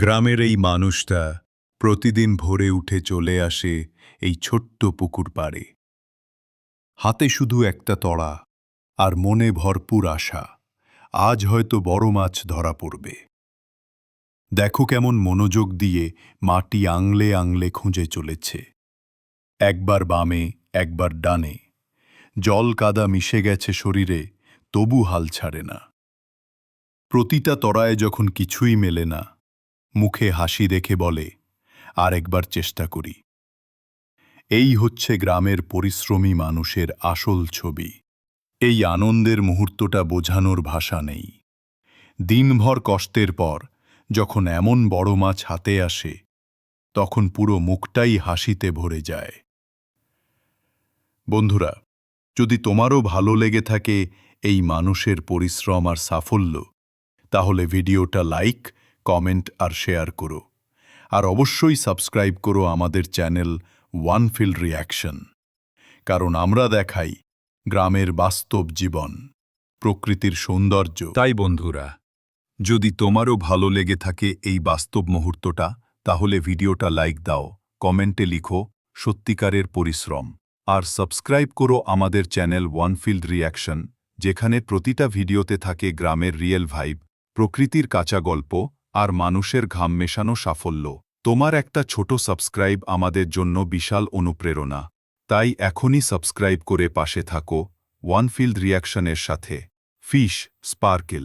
গ্রামের এই মানুষটা প্রতিদিন ভোরে উঠে চলে আসে এই ছোট্ট পুকুর পাড়ে। হাতে শুধু একটা তড়া আর মনে ভরপুর আশা, আজ হয়তো বড় মাছ ধরা পড়বে। দেখো কেমন মনোযোগ দিয়ে মাটি আংলে আংলে খুঁজে চলেছে। একবার বামে, একবার ডানে। জল কাদা মিশে গেছে শরীরে, তবু হাল ছাড়ে না। প্রতিটা তরায় যখন কিছুই মেলে না মুখে হাসি দেখে বলে আর একবার চেষ্টা করি। এই হচ্ছে গ্রামের পরিশ্রমী মানুষের আসল ছবি। এই আনন্দের মুহূর্তটা বোঝানোর ভাষা নেই। দিনভর কষ্টের পর, যখন এমন বড় মাছ হাতে আসে, তখন পুরো মুখটাই হাসিতে ভরে যায়। বন্ধুরা, যদি তোমারও ভালো লেগে থাকে এই মানুষের পরিশ্রম আর সাফল্য, তাহলে ভিডিওটা লাইক কমেন্ট আর শেয়ার করো। আর অবশ্যই সাবস্ক্রাইব করো আমাদের চ্যানেল ওয়ান ফিল্ড রিয়াকশন কারণ আমরা দেখাই গ্রামের বাস্তব জীবন, প্রকৃতির সৌন্দর্য। তাই বন্ধুরা, যদি তোমারও ভালো লেগে থাকে এই বাস্তব মুহূর্তটা, তাহলে ভিডিওটা লাইক দাও কমেন্টে লিখো, সত্যিকারের পরিশ্রম। আর সাবস্ক্রাইব করো আমাদের চ্যানেল ওয়ান ফিল্ড রিয়াকশন যেখানে প্রতিটা ভিডিওতে থাকে গ্রামের রিয়েল ভাইব প্রকৃতির কাঁচা গল্প আর মানুষের ঘাম মেশানো সাফল্য। তোমার একটা ছোট সাবস্ক্রাইব আমাদের জন্য বিশাল অনুপ্রেরণা। তাই এখনই সাবস্ক্রাইব করে পাশে থাকো ওয়ানফিল্ড রিয়াকশনের সাথে। Fish, sparkle.